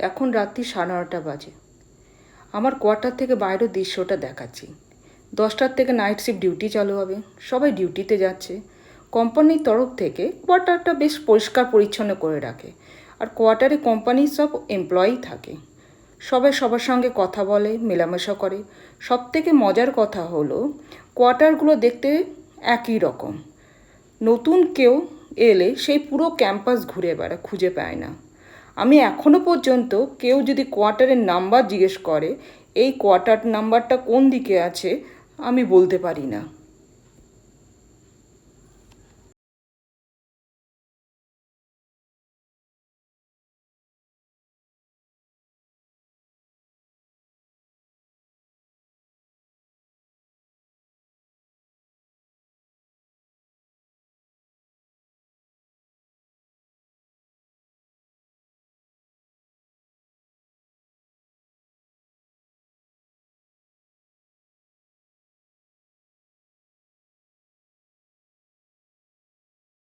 এখন রাত্রি সাড়ে নটা বাজে। আমার কোয়ার্টার থেকে বাইরের দৃশ্যটা দেখাচ্ছি। দশটার থেকে নাইট শিফট ডিউটি চালু হবে। সবাই ডিউটিতে যাচ্ছে। কোম্পানির তরফ থেকে কোয়ার্টারটা বেশ পরিষ্কার পরিচ্ছন্ন করে রাখে। আর কোয়ার্টারে কোম্পানির সব এমপ্লয়ি থাকে। সবাই সবার সঙ্গে কথা বলে, মেলামেশা করে। সব থেকে মজার কথা হলো, কোয়ার্টারগুলো দেখতে একই রকম। নতুন কেউ এলে সেই পুরো ক্যাম্পাস ঘুরে বেড়া খুঁজে পায় না। আমি এখনও পর্যন্ত কেউ যদি কোয়ার্টারের নাম্বার জিজ্ঞেস করে, এই কোয়ার্টার নাম্বারটা কোন দিকে আছে, আমি বলতে পারি না।